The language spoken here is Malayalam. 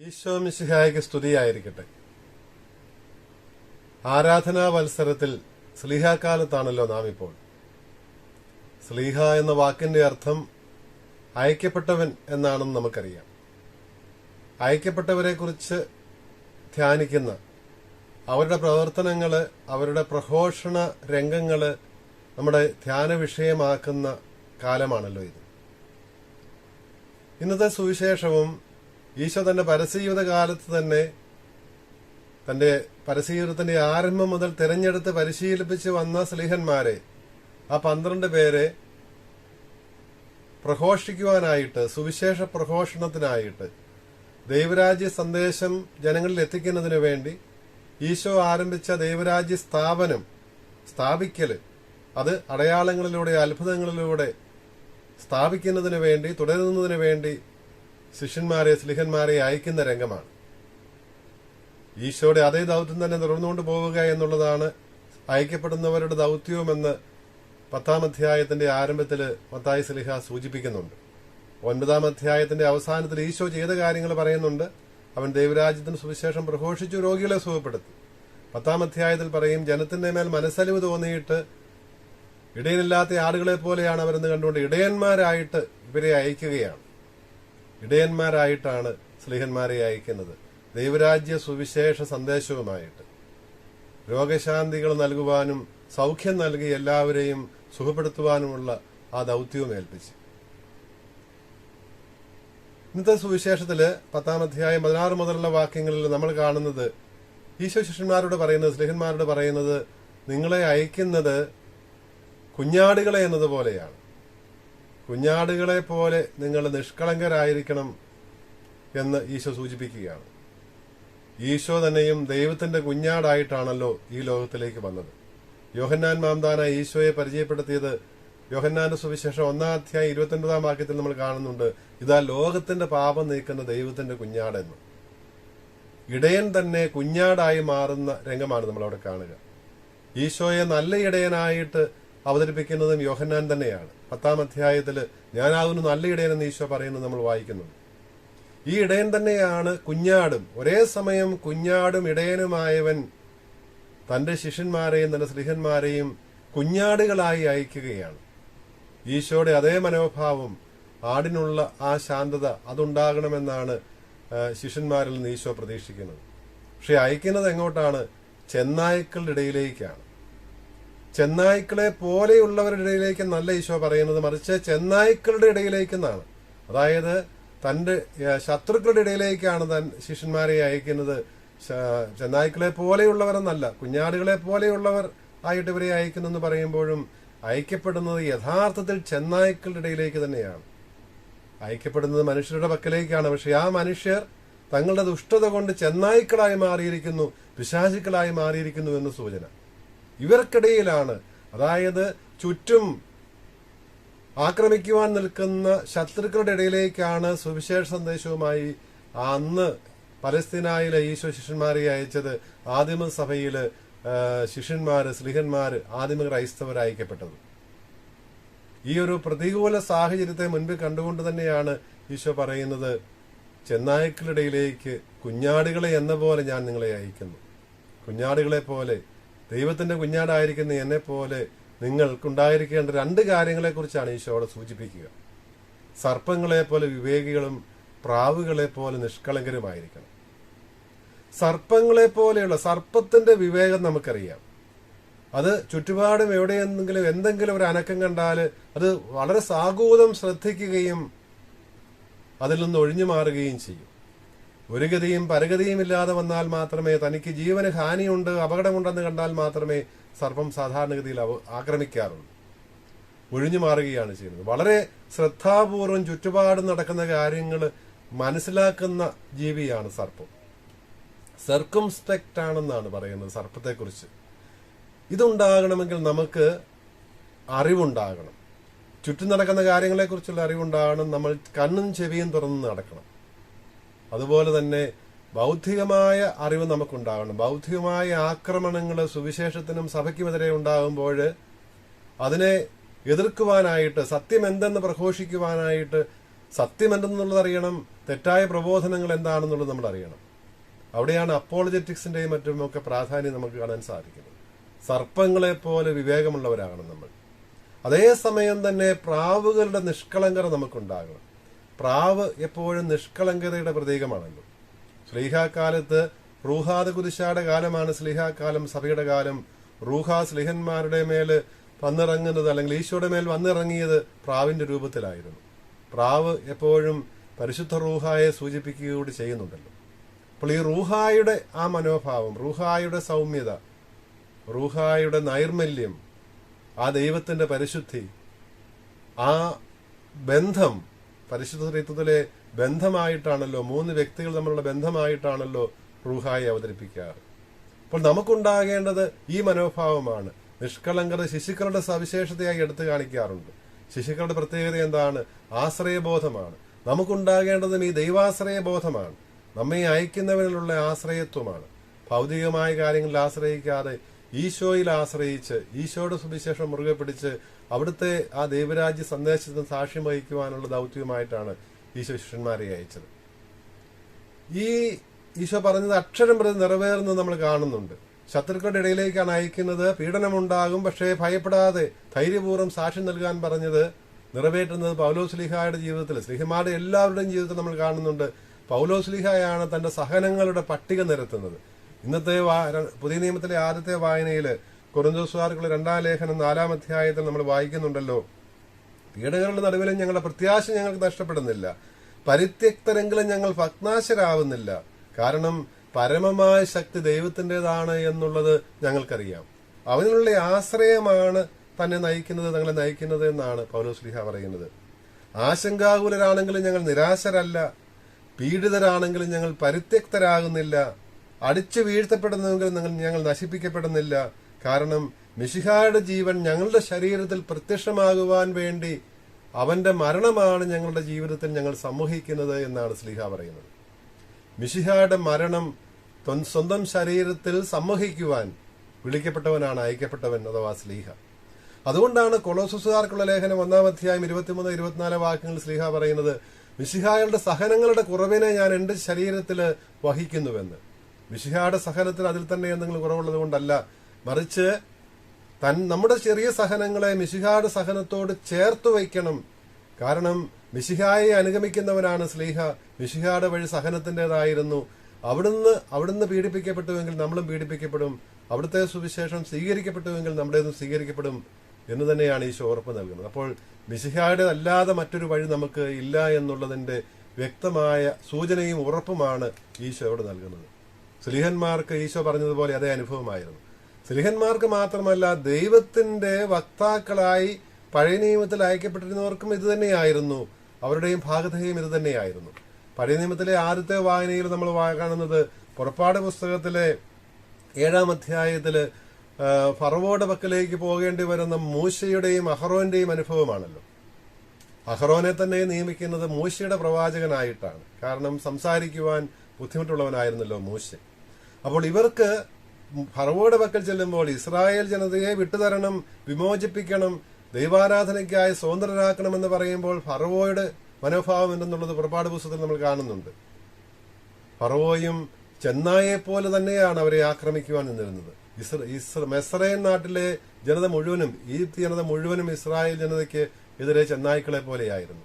ഈശോ മിശിഹായ്ക്ക് സ്തുതിയായിരിക്കട്ടെ. ആരാധനാ മത്സരത്തിൽ സ്ലീഹാക്കാലത്താണല്ലോ നാം ഇപ്പോൾ സ്ലീഹ എന്ന വാക്കിന്റെ അർത്ഥം അയക്കപ്പെട്ടവൻ എന്നാണെന്ന് നമുക്കറിയാം. അയക്കപ്പെട്ടവരെ കുറിച്ച് ധ്യാനിക്കുന്ന അവരുടെ പ്രവർത്തനങ്ങൾ അവരുടെ പ്രഘോഷണ രംഗങ്ങൾ നമ്മുടെ ധ്യാന വിഷയമാക്കുന്ന കാലമാണല്ലോ ഇത്. ഇന്നത്തെ സുവിശേഷവും ഈശോ തന്റെ പരസ്യജീവിത കാലത്ത് തന്നെ തന്റെ പരസ്യജീവിതത്തിന്റെ ആരംഭം മുതൽ തിരഞ്ഞെടുത്ത് പരിശീലിപ്പിച്ച് വന്ന സ്ലീഹന്മാരെ ആ പന്ത്രണ്ട് പേരെ പ്രഘോഷിക്കുവാനായിട്ട് സുവിശേഷ പ്രഘോഷണത്തിനായിട്ട് ദൈവരാജ്യ സന്ദേശം ജനങ്ങളിൽ എത്തിക്കുന്നതിന് വേണ്ടി ഈശോ ആരംഭിച്ച ദൈവരാജ്യ സ്ഥാപനം സ്ഥാപിക്കൽ അത് അടയാളങ്ങളിലൂടെ അത്ഭുതങ്ങളിലൂടെ സ്ഥാപിക്കുന്നതിന് വേണ്ടി തുടരുന്നതിന് വേണ്ടി ശിഷ്യന്മാരെ സ്ലിഹന്മാരെ അയക്കുന്ന രംഗമാണ്. ഈശോയുടെ അതേ ദൗത്യം തന്നെ തുടർന്നുകൊണ്ട് പോവുക എന്നുള്ളതാണ് അയക്കപ്പെടുന്നവരുടെ ദൗത്യവുമെന്ന് പത്താം അധ്യായത്തിന്റെ ആരംഭത്തിൽ മത്തായി സ്ലിഹ സൂചിപ്പിക്കുന്നുണ്ട്. ഒൻപതാം അധ്യായത്തിന്റെ അവസാനത്തിൽ ഈശോ ചെയ്ത കാര്യങ്ങൾ പറയുന്നുണ്ട്. അവൻ ദൈവരാജ്യത്തിന് സുവിശേഷം പ്രഘോഷിച്ചു രോഗികളെ സുഖപ്പെടുത്തി. പത്താം അധ്യായത്തിൽ പറയും ജനത്തിന്റെ മേൽ മനസ്സലിവ് തോന്നിയിട്ട് ഇടയനില്ലാത്ത ആടുകളെ പോലെയാണ് അവരെന്ന് കണ്ടുകൊണ്ട് ഇടയന്മാരായിട്ട് ഇവരെ അയക്കുകയാണ്. ഇടയന്മാരായിട്ടാണ് സ്ലിഹന്മാരെ അയക്കുന്നത്. ദൈവരാജ്യ സുവിശേഷ സന്ദേശവുമായിട്ട്. രോഗശാന്തികൾ നൽകുവാനും സൗഖ്യം നൽകി എല്ലാവരെയും സുഖപ്പെടുത്തുവാനുമുള്ള ആ ദൗത്യവും ഏൽപ്പിച്ചു. ഇന്നത്തെ സുവിശേഷത്തിൽ പത്താം അധ്യായം പതിനാറ് മുതലുള്ള വാക്യങ്ങളിൽ നമ്മൾ കാണുന്നത് ഈശോ ശിഷ്യന്മാരോട് പറയുന്നത് സ്നേഹന്മാരോട് പറയുന്നത് നിങ്ങളെ അയക്കുന്നത് കുഞ്ഞാടുകളെ എന്നതുപോലെയാണ്. കുഞ്ഞാടുകളെ പോലെ നിങ്ങൾ നിഷ്കളങ്കരായിരിക്കണം എന്ന് ഈശോ സൂചിപ്പിക്കുകയാണ്. ഈശോ തന്നെയും ദൈവത്തിന്റെ കുഞ്ഞാടായിട്ടാണല്ലോ ഈ ലോകത്തിലേക്ക് വന്നത്. യോഹന്നാൻ മാംദാന ഈശോയെ പരിചയപ്പെടുത്തിയത് യോഹന്നാന്റെ സുവിശേഷം ഒന്നാം അധ്യായം ഇരുപത്തൊൻപതാം വാക്യത്തിൽ നമ്മൾ കാണുന്നുണ്ട് ഇതാ ലോകത്തിന്റെ പാപം നീക്കുന്ന ദൈവത്തിന്റെ കുഞ്ഞാടെന്ന്. ഇടയൻ തന്നെ കുഞ്ഞാടായി മാറുന്ന രംഗമാണ് നമ്മൾ അവിടെ കാണുക. ഈശോയെ നല്ല ഇടയനായിട്ട് അവതരിപ്പിക്കുന്നതും യോഹന്നാൻ തന്നെയാണ്. പത്താം അധ്യായത്തിൽ ഞാനാകുന്നു നല്ല ഇടയനെന്ന് ഈശോ പറയുന്നത് നമ്മൾ വായിക്കുന്നുണ്ട്. ഈ ഇടയൻ തന്നെയാണ് കുഞ്ഞാടും. ഒരേ സമയം കുഞ്ഞാടും ഇടയനുമായവൻ തന്റെ ശിഷ്യന്മാരെയും തന്റെ സ്ലിഹന്മാരെയും കുഞ്ഞാടുകളായി അയക്കുകയാണ്. ഈശോയുടെ അതേ മനോഭാവം ആടിനുള്ള ആ ശാന്തത അതുണ്ടാകണമെന്നാണ് ശിഷ്യന്മാരിൽ നിന്ന് ഈശോ പ്രതീക്ഷിക്കുന്നത്. പക്ഷെ അയക്കുന്നത് എങ്ങോട്ടാണ്? ചെന്നായ്ക്കളുടെ ഇടയിലേക്കാണ്. ചെന്നായ്ക്കളെ പോലെയുള്ളവരുടെ ഇടയിലേക്ക് നല്ല ഈശോ പറയുന്നത്. മറിച്ച് ചെന്നായ്ക്കളുടെ ഇടയിലേക്കെന്നാണ് അതായത് തന്റെ ശത്രുക്കളുടെ ഇടയിലേക്കാണ് താൻ ശിഷ്യന്മാരെ അയക്കുന്നത്. ചെന്നായ്ക്കളെ പോലെയുള്ളവരെന്നല്ല കുഞ്ഞാടുകളെ പോലെയുള്ളവർ ആയിട്ട് ഇവരെ അയക്കുന്നെന്ന് പറയുമ്പോഴും അയക്കപ്പെടുന്നത് യഥാർത്ഥത്തിൽ ചെന്നായ്ക്കളുടെ ഇടയിലേക്ക് തന്നെയാണ്. അയക്കപ്പെടുന്നത് മനുഷ്യരുടെ പക്കലേക്കാണ്. പക്ഷെ ആ മനുഷ്യർ തങ്ങളുടെ ദുഷ്ടത കൊണ്ട് ചെന്നായ്ക്കളായി മാറിയിരിക്കുന്നു പിശാചുക്കളായി മാറിയിരിക്കുന്നു എന്ന് സൂചന. ഇവർക്കിടയിലാണ് അതായത് ചുറ്റും ആക്രമിക്കുവാൻ നിൽക്കുന്ന ശത്രുക്കളുടെ ഇടയിലേക്കാണ് സുവിശേഷ സന്ദേശവുമായി അന്ന് പലസ്തീനായിലെ ഈശോ ശിഷ്യന്മാരെ അയച്ചത്. ആദിമ സഭയിൽ ആ, ശിഷ്യന്മാര് സ്ലിഹന്മാര് ആദിമ ക്രൈസ്തവർ അയക്കപ്പെട്ടത് ഈ ഒരു പ്രതികൂല സാഹചര്യത്തെ മുൻപിൽ കണ്ടുകൊണ്ട് തന്നെയാണ് ഈശോ പറയുന്നത് ചെന്നായക്കളിടയിലേക്ക് കുഞ്ഞാടുകളെ എന്ന പോലെ ഞാൻ നിങ്ങളെ അയക്കുന്നു. കുഞ്ഞാടുകളെ പോലെ ദൈവത്തിന്റെ കുഞ്ഞാടായിരിക്കുന്ന എന്നെ പോലെ നിങ്ങൾക്കുണ്ടായിരിക്കേണ്ട രണ്ട് കാര്യങ്ങളെ കുറിച്ചാണ് ഈശോ അവിടെ സൂചിപ്പിക്കുക. സർപ്പങ്ങളെ പോലെ വിവേകികളും പ്രാവുകളെ പോലെ നിഷ്കളങ്കരുമായിരിക്കണം. സർപ്പങ്ങളെ പോലെയുള്ള സർപ്പത്തിന്റെ വിവേകം നമുക്കറിയാം. അത് ചുറ്റുപാടും എവിടെയെന്തെങ്കിലും എന്തെങ്കിലും ഒരു അനക്കം കണ്ടാൽ അത് വളരെ സാഗൂതം ശ്രദ്ധിക്കുകയും അതിൽ നിന്ന് ഒഴിഞ്ഞു മാറുകയും ചെയ്യും. ഒരു ഗതിയും പരഗതിയും ഇല്ലാതെ വന്നാൽ മാത്രമേ തനിക്ക് ജീവന് ഹാനിയുണ്ട് അപകടമുണ്ടെന്ന് കണ്ടാൽ മാത്രമേ സർപ്പം സാധാരണഗതിയിൽ ആക്രമിക്കാറുള്ളൂ. ഒഴിഞ്ഞു മാറുകയാണ് ചെയ്യുന്നത്. വളരെ ശ്രദ്ധാപൂർവം ചുറ്റുപാടും നടക്കുന്ന കാര്യങ്ങൾ മനസ്സിലാക്കുന്ന ജീവിയാണ് സർപ്പം. സർക്കംസ്പെക്റ്റ് ആണെന്നാണ് പറയുന്നത് സർപ്പത്തെക്കുറിച്ച്. ഇതുണ്ടാകണമെങ്കിൽ നമുക്ക് അറിവുണ്ടാകണം. ചുറ്റും നടക്കുന്ന കാര്യങ്ങളെക്കുറിച്ചുള്ള അറിവുണ്ടാകണം. നമ്മൾ കണ്ണും ചെവിയും തുറന്ന് നടക്കണം. അതുപോലെ തന്നെ ബൗദ്ധികമായ അറിവ് നമുക്കുണ്ടാകണം. ബൗദ്ധികമായ ആക്രമണങ്ങൾ സുവിശേഷത്തിനും സഭയ്ക്കുമെതിരെ ഉണ്ടാകുമ്പോൾ അതിനെ എതിർക്കുവാനായിട്ട് സത്യം എന്തെന്ന് പ്രഘോഷിക്കുവാനായിട്ട് സത്യം എന്തെന്നുള്ളത് അറിയണം തെറ്റായ പ്രബോധനങ്ങൾ എന്താണെന്നുള്ളത് നമ്മൾ അറിയണം. അവിടെയാണ് അപ്പോളജറ്റിക്സിന്റെയും മറ്റും ഒക്കെ പ്രാധാന്യം നമുക്ക് കാണാൻ സാധിക്കുന്നത്. സർപ്പങ്ങളെ പോലെ വിവേകമുള്ളവരാകണം നമ്മൾ. അതേസമയം തന്നെ പ്രാവുകളുടെ നിഷ്കളങ്കത നമുക്കുണ്ടാകണം. പ്രാവ് എപ്പോഴും നിഷ്കളങ്കതയുടെ പ്രതീകമാണല്ലോ. ശ്ലീഹാക്കാലത്ത് റൂഹാദ് കുരിശാടെ കാലമാണ് ശ്ലീഹാക്കാലം സഭയുടെ കാലം. റൂഹ സ്ലിഹന്മാരുടെ മേൽ വന്നിറങ്ങുന്നത് അല്ലെങ്കിൽ ഈശോയുടെ മേൽ വന്നിറങ്ങിയത് പ്രാവിന്റെ രൂപത്തിലായിരുന്നു. പ്രാവ് എപ്പോഴും പരിശുദ്ധ റൂഹായെ സൂചിപ്പിക്കുകയോട് ചെയ്യുന്നുണ്ടല്ലോ. അപ്പോൾ ഈ റൂഹായുടെ ആ മനോഭാവം റൂഹായുടെ സൗമ്യത റൂഹായുടെ നൈർമല്യം ആ ദൈവത്തിന്റെ പരിശുദ്ധി ആ ബന്ധം പരിശുദ്ധ ത്രിത്വത്തിലെ ബന്ധമായിട്ടാണല്ലോ മൂന്ന് വ്യക്തികൾ തമ്മിലുള്ള ബന്ധമായിട്ടാണല്ലോ റൂഹായി അവതരിപ്പിക്കാറ്. അപ്പോൾ നമുക്കുണ്ടാകേണ്ടത് ഈ മനോഭാവമാണ്. നിഷ്കളങ്കത ശിശുക്കളുടെ സവിശേഷതയായി എടുത്തു കാണിക്കാറുണ്ട്. ശിശുക്കളുടെ പ്രത്യേകത എന്താണ്? ആശ്രയബോധമാണ്. നമുക്കുണ്ടാകേണ്ടതും ഈ ദൈവാശ്രയ ബോധമാണ് നമ്മെ അയക്കുന്നവരിലുള്ള ആശ്രയത്വമാണ്. ഭൗതികമായ കാര്യങ്ങളിൽ ആശ്രയിക്കാതെ ഈശോയിൽ ആശ്രയിച്ച് ഈശോയുടെ സുവിശേഷം മുറുകെ പിടിച്ച് അവിടുത്തെ ആ ദൈവരാജ്യ സന്ദേശത്തിന് സാക്ഷ്യം വഹിക്കുവാനുള്ള ദൗത്യമായിട്ടാണ് ഈശോ ശിഷ്യന്മാരെ അയച്ചത്. ഈ ഈശോ പറഞ്ഞത് അക്ഷരം പ്രതി നിറവേറുന്നത് നമ്മൾ കാണുന്നുണ്ട്. ശത്രുക്കളുടെ ഇടയിലേക്കാണ് അയക്കുന്നത്. പീഡനമുണ്ടാകും പക്ഷേ ഭയപ്പെടാതെ ധൈര്യപൂർവം സാക്ഷ്യം നൽകാൻ പറഞ്ഞത് നിറവേറ്റുന്നത് പൗലോ സ്ലിഹായുടെ ജീവിതത്തിൽ സ്ലിഹമാരുടെ എല്ലാവരുടെയും ജീവിതത്തിൽ നമ്മൾ കാണുന്നുണ്ട്. പൗലോസ്ലിഹായാണ് തന്റെ സഹനങ്ങളുടെ പട്ടിക നിരത്തുന്നത്. ഇന്നത്തെ പുതിയ നിയമത്തിലെ ആദ്യത്തെ വായനയിൽ കുറുന്തോസുകാർക്കുള്ള രണ്ടാം ലേഖനം നാലാം അധ്യായത്തിൽ നമ്മൾ വായിക്കുന്നുണ്ടല്ലോ. പീഡകളുടെ നടുവിലും ഞങ്ങളുടെ പ്രത്യാശ ഞങ്ങൾക്ക് നഷ്ടപ്പെടുന്നില്ല. പരിത്യക്തരെങ്കിലും ഞങ്ങൾ ഭഗ്നാശരാവുന്നില്ല. കാരണം പരമമായ ശക്തി ദൈവത്തിന്റെതാണ് എന്നുള്ളത് ഞങ്ങൾക്കറിയാം. അവനുള്ള ആശ്രയമാണ് തന്നെ നയിക്കുന്നത് തങ്ങളെ നയിക്കുന്നത് എന്നാണ് പൗലോസ്ലിഹ പറയുന്നത്. ആശങ്കാകുലരാണെങ്കിലും ഞങ്ങൾ നിരാശരല്ല. പീഡിതരാണെങ്കിലും ഞങ്ങൾ പരിത്യക്തരാകുന്നില്ല. അടിച്ചു വീഴ്ത്തപ്പെടുന്നെങ്കിലും ഞങ്ങൾ നശിപ്പിക്കപ്പെടുന്നില്ല. കാരണം മിശിഹായുടെ ജീവൻ ഞങ്ങളുടെ ശരീരത്തിൽ പ്രത്യക്ഷമാകുവാൻ വേണ്ടി അവന്റെ മരണമാണ് ഞങ്ങളുടെ ജീവിതത്തിൽ ഞങ്ങൾ സമൂഹിക്കുന്നത് എന്നാണ് സ്ലിഹ പറയുന്നത്. മിശിഹായുടെ മരണം സ്വന്തം ശരീരത്തിൽ സമ്മഹിക്കുവാൻ വിളിക്കപ്പെട്ടവനാണ് അയക്കപ്പെട്ടവൻ അഥവാ സ്ലീഹ. അതുകൊണ്ടാണ് കൊളോസുസുകാർക്കുള്ള ലേഖനം ഒന്നാം അധ്യായം ഇരുപത്തിമൂന്ന് ഇരുപത്തിനാല് വാക്യങ്ങൾ സ്ലീഹ പറയുന്നത് മിശിഹായുടെ സഹനങ്ങളുടെ കുറവിനെ ഞാൻ എന്റെ ശരീരത്തിൽ വഹിക്കുന്നുവെന്ന്. മിശിഹായുടെ സഹനത്തിൽ അതിൽ തന്നെ എന്തെങ്കിലും കുറവുള്ളത് കൊണ്ടല്ല. മറിച്ച് തൻ നമ്മുടെ ചെറിയ സഹനങ്ങളെ മിശിഹായുടെ സഹനത്തോട് ചേർത്ത് വയ്ക്കണം. കാരണം മിശിഹായെ അനുഗമിക്കുന്നവനാണ് സ്ലീഹ. മിശിഹായുടെ വഴി സഹനത്തിന്റെതായിരുന്നു. അവിടുന്ന് അവിടുന്ന് പീഡിപ്പിക്കപ്പെട്ടുവെങ്കിൽ നമ്മളും പീഡിപ്പിക്കപ്പെടും. അവിടുത്തെ സുവിശേഷം സ്വീകരിക്കപ്പെട്ടുവെങ്കിൽ നമ്മുടേതും സ്വീകരിക്കപ്പെടും. എന്ന് തന്നെയാണ് ഈശോ ഉറപ്പ് നൽകുന്നത്. അപ്പോൾ മിശിഹായുടെ അല്ലാതെ മറ്റൊരു വഴി നമുക്ക് ഇല്ല എന്നുള്ളതിന്റെ വ്യക്തമായ സൂചനയും ഉറപ്പുമാണ് ഈശോ അവിടെ നൽകുന്നത്. സ്ലിഹന്മാർക്ക് ഈശോ പറഞ്ഞതുപോലെ അതേ അനുഭവമായിരുന്നു. സ്ലിഹന്മാർക്ക് മാത്രമല്ല ദൈവത്തിന്റെ വക്താക്കളായി പഴയ നിയമത്തിൽ അയക്കപ്പെട്ടിരുന്നവർക്കും ഇത് തന്നെയായിരുന്നു. അവരുടെയും ഭാഗതയും ഇത് തന്നെയായിരുന്നു. പഴയ നിയമത്തിലെ ആദ്യത്തെ വായനയിൽ നമ്മൾ കാണുന്നത് പുറപ്പാട് പുസ്തകത്തിലെ ഏഴാം അധ്യായത്തിൽ ഫറവോയുടെ പക്കലേക്ക് പോകേണ്ടി വരുന്ന മൂശയുടെയും അഹറോന്റെയും അനുഭവമാണല്ലോ. അഹറോനെ തന്നെ നിയമിക്കുന്നത് മൂശയുടെ പ്രവാചകനായിട്ടാണ്. കാരണം സംസാരിക്കുവാൻ ബുദ്ധിമുട്ടുള്ളവനായിരുന്നല്ലോ മൂശ. അപ്പോൾ ഇവർക്ക് ഫറവോയുടെ പക്കൽ ചെല്ലുമ്പോൾ ഇസ്രായേൽ ജനതയെ വിട്ടുതരണം വിമോചിപ്പിക്കണം ദൈവാരാധനയ്ക്കായി സ്വതന്ത്രരാക്കണമെന്ന് പറയുമ്പോൾ ഫറവോയുടെ മനോഭാവം എന്തെന്നുള്ളത് പുറപ്പാട് പുസ്തകത്തിൽ നമ്മൾ കാണുന്നുണ്ട്. ഫറവോയും ചെന്നായെ പോലെ തന്നെയാണ് അവരെ ആക്രമിക്കുവാൻ നിന്നിരുന്നത്. മെസ്രൈൻ നാട്ടിലെ ജനത മുഴുവനും ഈ ജനത മുഴുവനും ഇസ്രായേൽ ജനതയ്ക്ക് എതിരെ ചെന്നായ്ക്കളെ പോലെയായിരുന്നു.